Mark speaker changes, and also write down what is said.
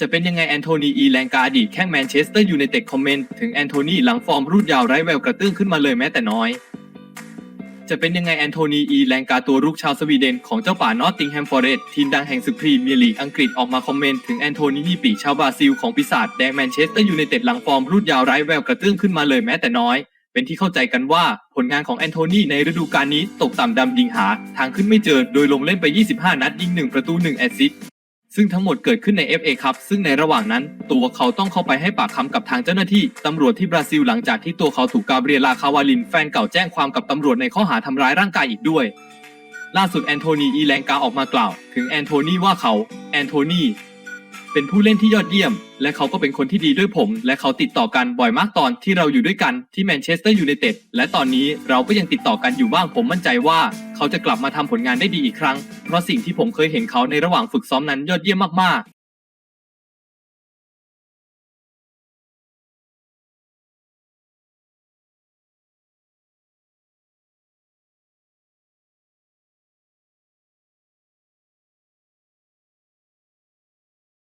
Speaker 1: จะเป็นยังไงแอนโทนีอีแลงกาอดีตแข้งแมนเชสเตอร์ยูไนเต็ดคอมเมนต์ถึงแอนโทนีหลังฟอร์มรูดยาวไร้แววกระเตื้องขึ้นมาเลยแม้แต่น้อย จะเป็นยังไงแอนโทนีอีแลงกาตัวรุกชาวสวีเดนของเจ้าป่านอตติงแฮมฟอร์เรสทีมดังแห่งศึกพรีเมียร์ลีกอังกฤษออกมาคอมเมนต์ถึงแอนโทนีมีปีชาวบราซิลของปีศาจแดงแมนเชสเตอร์ยูไนเต็ดหลังฟอร์มรูดยาวไร้แววกระเตื้องขึ้นมาเลยแม้แต่น้อย เป็นที่เข้าใจกันว่าผลงานของแอนโทนีในฤดูกาลนี้ตกต่ำดำยิงหา ทางขึ้นไม่เจอโดยลงเล่นไป 25 นัดยิง1ประตู1แอสซิส ซึ่งทั้งหมดเกิดขึ้นใน FA ครับซึ่งในระหว่างนั้น ตัวเขาต้องเข้าไปให้ปากคำกับทางเจ้าหน้าที่ตำรวจที่บราซิลหลังจากที่ตัวเขาถูกกาเบรียลาคาวาลินแฟนเก่าแจ้งความกับตำรวจในข้อหาทำร้ายร่างกายอีกด้วย ล่าสุดแอนโทนีอีแลงกาออกมากล่าว ถึงแอนโทนีว่าเขาแอนโทนี เป็นผู้เล่นที่ยอดเยี่ยม และเขาก็เป็นคนที่ดีด้วยผม และเขาติดต่อกันบ่อยมากตอนที่เราอยู่ด้วยกันที่แมนเชสเตอร์ยูไนเต็ดและตอนนี้เราก็ยังติดต่อกันอยู่บ้างผมมั่นใจว่า เขาจะกลับมาทำผลงานได้ดีอีกครั้ง เพราะสิ่งที่ผมเคยเห็นเขาในระหว่างฝึกซ้อมนั้นยอดเยี่ยมมาก